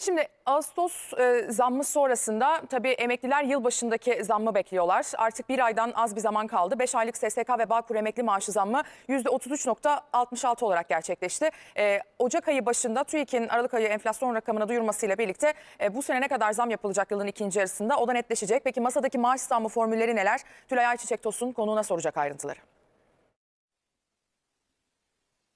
Şimdi Ağustos e, zammı sonrasında tabii emekliler yılbaşındaki zammı bekliyorlar. Artık bir aydan az bir zaman kaldı. 5 aylık SSK ve Bağkur emekli maaşı zammı %33.66 olarak gerçekleşti. E, Ocak ayı başında TÜİK'in Aralık ayı enflasyon rakamını duyurmasıyla birlikte e, bu sene ne kadar zam yapılacak yılın ikinci yarısında o da netleşecek. Peki masadaki maaş zammı formülleri neler? Tülay Ayçiçek Tosun konuğuna soracak ayrıntıları.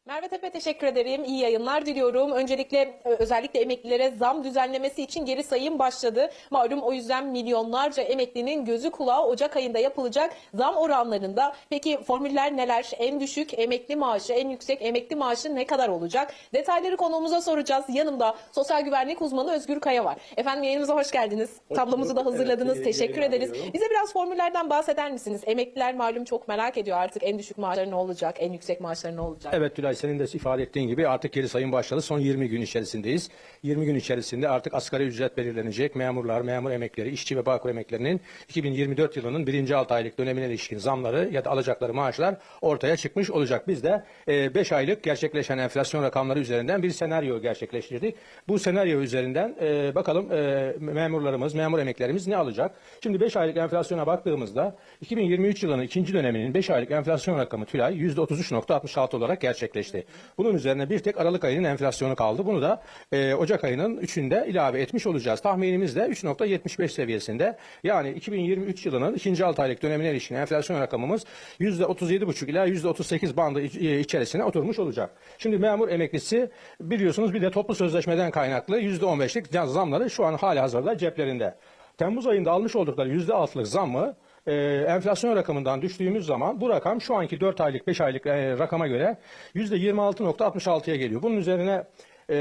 Merve Tepe teşekkür ederim. İyi yayınlar diliyorum. Öncelikle ö- özellikle emeklilere zam düzenlemesi için geri sayım başladı. Malum o yüzden milyonlarca emeklinin gözü kulağı Ocak ayında yapılacak zam oranlarında. Peki formüller neler? En düşük emekli maaşı, en yüksek emekli maaşı ne kadar olacak? Detayları konuğumuza soracağız. Yanımda sosyal güvenlik uzmanı Özgür Kaya var. Efendim yayınımıza hoş geldiniz. Tablomuzu da hazırladınız. Evet, teşekkür ederiz. diliyorum. Bize biraz formüllerden bahseder misiniz? Emekliler malum çok merak ediyor artık en düşük maaşları ne olacak, en yüksek maaşları ne olacak? Evet Tülay senin de ifade ettiğin gibi artık geri sayım başladı. Son 20 gün içerisindeyiz. 20 gün içerisinde artık asgari ücret belirlenecek. Memurlar, memur emekleri, işçi ve bağkur emeklerinin 2024 yılının birinci 6 aylık dönemine ilişkin zamları ya da alacakları maaşlar ortaya çıkmış olacak. Biz de 5 aylık gerçekleşen enflasyon rakamları üzerinden bir senaryo gerçekleştirdik. Bu senaryo üzerinden e, bakalım e, memurlarımız, memur emeklerimiz ne alacak? Şimdi 5 aylık enflasyona baktığımızda 2023 yılının ikinci döneminin 5 aylık enflasyon rakamı Tülay %33.66 olarak gerçekleşti. Bunun üzerine bir tek Aralık ayının enflasyonu kaldı. Bunu da e, Ocak ayının 3'ünde ilave etmiş olacağız. Tahminimiz de 3.75 seviyesinde. Yani 2023 yılının ikinci 6 aylık dönemine ilişkin enflasyon rakamımız %37.5 ila %38 bandı e, içerisine oturmuş olacak. Şimdi memur emeklisi biliyorsunuz bir de toplu sözleşmeden kaynaklı %15'lik zamları şu an hali hazırda ceplerinde. Temmuz ayında almış oldukları %6'lık zammı e, enflasyon rakamından düştüğümüz zaman bu rakam şu anki 4 aylık 5 aylık e, rakama göre %26.66'ya geliyor. Bunun üzerine e,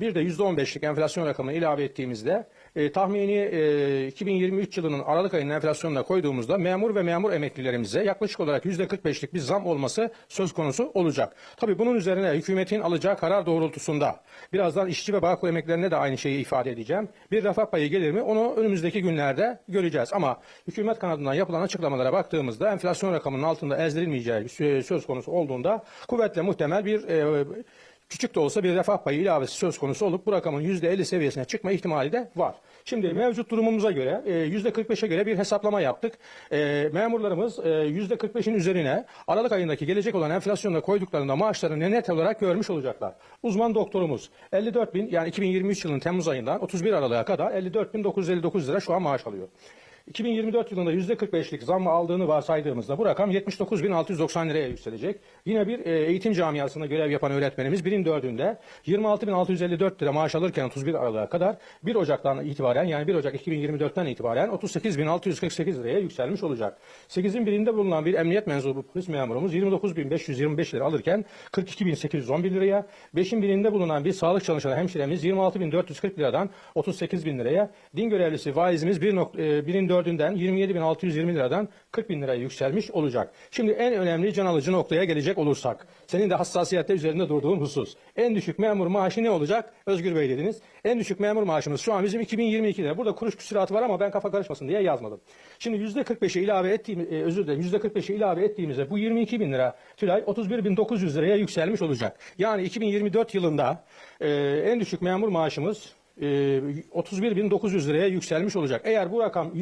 bir de %15'lik enflasyon rakamını ilave ettiğimizde e, tahmini e, 2023 yılının Aralık ayının enflasyonuna koyduğumuzda memur ve memur emeklilerimize yaklaşık olarak %45'lik bir zam olması söz konusu olacak. Tabii bunun üzerine hükümetin alacağı karar doğrultusunda birazdan işçi ve bağkur emeklilerine de aynı şeyi ifade edeceğim. Bir refah payı gelir mi onu önümüzdeki günlerde göreceğiz. Ama hükümet kanadından yapılan açıklamalara baktığımızda enflasyon rakamının altında ezdirilmeyeceği söz konusu olduğunda kuvvetle muhtemel bir e, küçük de olsa bir refah payı ilavesi söz konusu olup bu rakamın %50 seviyesine çıkma ihtimali de var. Şimdi mevcut durumumuza göre e, %45'e göre bir hesaplama yaptık. E, memurlarımız e, %45'in üzerine Aralık ayındaki gelecek olan enflasyonla koyduklarında maaşlarını net olarak görmüş olacaklar. Uzman doktorumuz 54 bin yani 2023 yılının Temmuz ayından 31 Aralık'a kadar 54.959 lira şu an maaş alıyor. 2024 yılında %45'lik zammı aldığını varsaydığımızda bu rakam 79.690 liraya yükselecek. Yine bir e, eğitim camiasında görev yapan öğretmenimiz birin dördünde 26.654 lira maaş alırken 31 Aralık'a kadar 1 Ocak'tan itibaren yani 1 Ocak 2024'ten itibaren 38.648 liraya yükselmiş olacak. 8'in birinde bulunan bir emniyet mensubu polis memurumuz 29.525 lira alırken 42.811 liraya, 5'in birinde bulunan bir sağlık çalışanı hemşiremiz 26.440 liradan 38.000 liraya, din görevlisi vaizimiz bir nok- e, birin dördünden 27.620 liradan 40 bin liraya yükselmiş olacak. Şimdi en önemli can alıcı noktaya gelecek olursak, senin de hassasiyette üzerinde durduğun husus. En düşük memur maaşı ne olacak? Özgür Bey dediniz. En düşük memur maaşımız şu an bizim 2022 lira. Burada kuruş küsuratı var ama ben kafa karışmasın diye yazmadım. Şimdi %45'e ilave ettiğimiz, e, özür dilerim %45'e ilave ettiğimizde bu 22 bin lira Tülay 31.900 liraya yükselmiş olacak. Yani 2024 yılında e, en düşük memur maaşımız 31.900 liraya yükselmiş olacak. Eğer bu rakam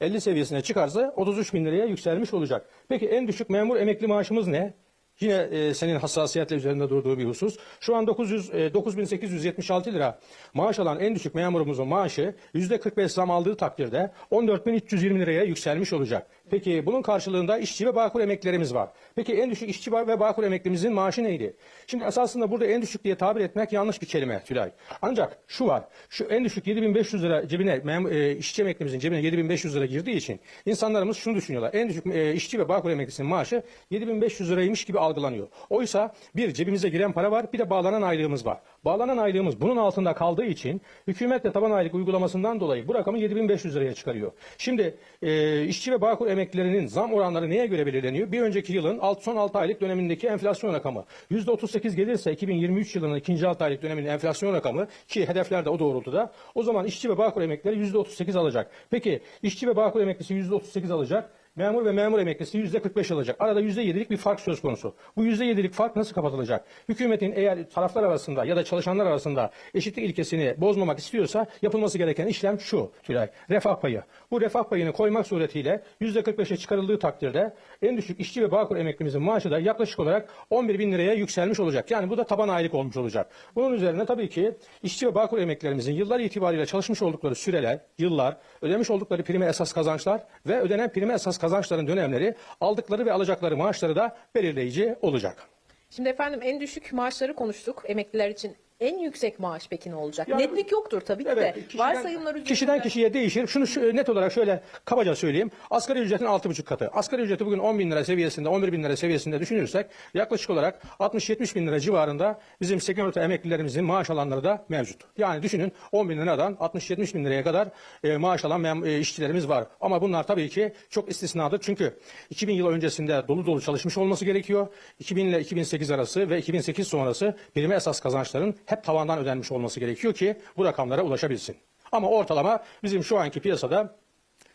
%50 seviyesine çıkarsa 33 bin liraya yükselmiş olacak. Peki en düşük memur emekli maaşımız ne? Yine e, senin hassasiyetle üzerinde durduğu bir husus. Şu an 900, e, 9876 lira maaş alan en düşük memurumuzun maaşı %45 zam aldığı takdirde 14.320 liraya yükselmiş olacak. Peki bunun karşılığında işçi ve bağkur emeklilerimiz var. Peki en düşük işçi ve bağkur emeklimizin maaşı neydi? Şimdi esasında burada en düşük diye tabir etmek yanlış bir kelime Tülay. Ancak şu var. Şu en düşük 7500 lira cebine e, işçi emeklimizin cebine 7500 lira girdiği için insanlarımız şunu düşünüyorlar. En düşük e, işçi ve bağkur emeklisinin maaşı 7500 liraymış gibi algılanıyor. Oysa bir cebimize giren para var bir de bağlanan aylığımız var. Bağlanan aylığımız bunun altında kaldığı için hükümet de taban aylık uygulamasından dolayı bu rakamı 7500 liraya çıkarıyor. Şimdi e, işçi ve bağkur emeklilerinin zam oranları neye göre belirleniyor? Bir önceki yılın alt, son 6 aylık dönemindeki enflasyon rakamı %38 gelirse 2023 yılının ikinci 6 aylık döneminin enflasyon rakamı ki hedefler de o doğrultuda o zaman işçi ve bağkur emeklileri %38 alacak. Peki işçi ve bağkur emeklisi %38 alacak. Memur ve memur emeklisi yüzde 45 alacak. Arada yüzde 7'lik bir fark söz konusu. Bu yüzde 7'lik fark nasıl kapatılacak? Hükümetin eğer taraflar arasında ya da çalışanlar arasında eşitlik ilkesini bozmamak istiyorsa yapılması gereken işlem şu Tülay. Refah payı. Bu refah payını koymak suretiyle yüzde 45'e çıkarıldığı takdirde en düşük işçi ve bağkur emeklimizin maaşı da yaklaşık olarak 11 bin liraya yükselmiş olacak. Yani bu da taban aylık olmuş olacak. Bunun üzerine tabii ki işçi ve bağkur emeklerimizin yıllar itibariyle çalışmış oldukları süreler, yıllar, ödemiş oldukları prime esas kazançlar ve ödenen prime esas kazançların dönemleri aldıkları ve alacakları maaşları da belirleyici olacak. Şimdi efendim en düşük maaşları konuştuk emekliler için. En yüksek maaş peki ne olacak? Yani- Netlik yoktur tabii ki de. Varsayımlar üzerinden. kişiden kişiye değişir. Şunu şu- net olarak şöyle kabaca söyleyeyim. Asgari ücretin 6,5 katı. Asgari ücreti bugün 10 bin lira seviyesinde, 11 bin lira seviyesinde düşünürsek yaklaşık olarak 60-70 bin lira civarında bizim sigorta emeklilerimizin maaş alanları da mevcut. Yani düşünün 10 bin liradan 60-70 bin liraya kadar e, maaş alan mem- e, işçilerimiz var. Ama bunlar tabii ki çok istisnadır. Çünkü 2000 yıl öncesinde dolu dolu çalışmış olması gerekiyor. 2000 ile 2008 arası ve 2008 sonrası prime esas kazançların hep tavandan ödenmiş olması gerekiyor ki bu rakamlara ulaşabilsin. Ama ortalama bizim şu anki piyasada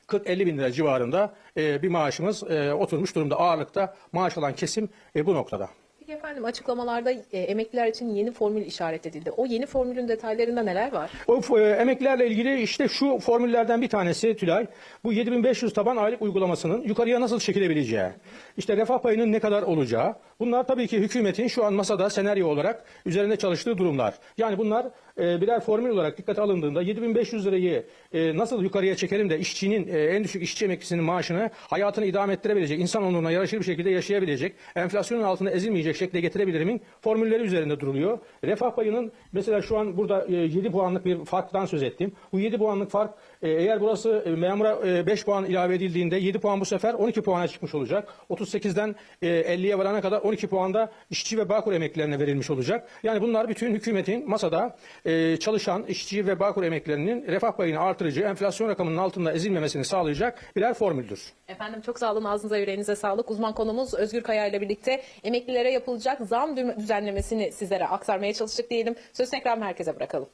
40-50 bin lira civarında e, bir maaşımız e, oturmuş durumda. Ağırlıkta maaş alan kesim e, bu noktada. Peki efendim açıklamalarda e, emekliler için yeni formül işaret edildi. O yeni formülün detaylarında neler var? O e, emeklilerle ilgili işte şu formüllerden bir tanesi Tülay. Bu 7500 taban aylık uygulamasının yukarıya nasıl çekilebileceği. işte refah payının ne kadar olacağı. Bunlar tabii ki hükümetin şu an masada senaryo olarak üzerinde çalıştığı durumlar. Yani bunlar e, birer formül olarak dikkate alındığında 7500 lirayı e, nasıl yukarıya çekelim de işçinin e, en düşük işçi emeklisinin maaşını hayatını idame ettirebilecek, insan onuruna yaraşır bir şekilde yaşayabilecek, enflasyonun altında ezilmeyecek şekilde getirebilirimin formülleri üzerinde duruluyor. Refah payının mesela şu an burada e, 7 puanlık bir farktan söz ettim. Bu 7 puanlık fark e, eğer burası memura e, 5 puan ilave edildiğinde 7 puan bu sefer 12 puana çıkmış olacak. 38'den e, 50'ye varana kadar 12 puanda işçi ve bağkur emeklilerine verilmiş olacak. Yani bunlar bütün hükümetin masada e, çalışan işçi ve bağkur emeklilerinin refah payını artırıcı, enflasyon rakamının altında ezilmemesini sağlayacak birer formüldür. Efendim çok sağ olun ağzınıza yüreğinize sağlık. Uzman konumuz Özgür Kaya ile birlikte emeklilere yapılacak zam düzenlemesini sizlere aktarmaya çalıştık diyelim. Söz tekrar merkeze bırakalım.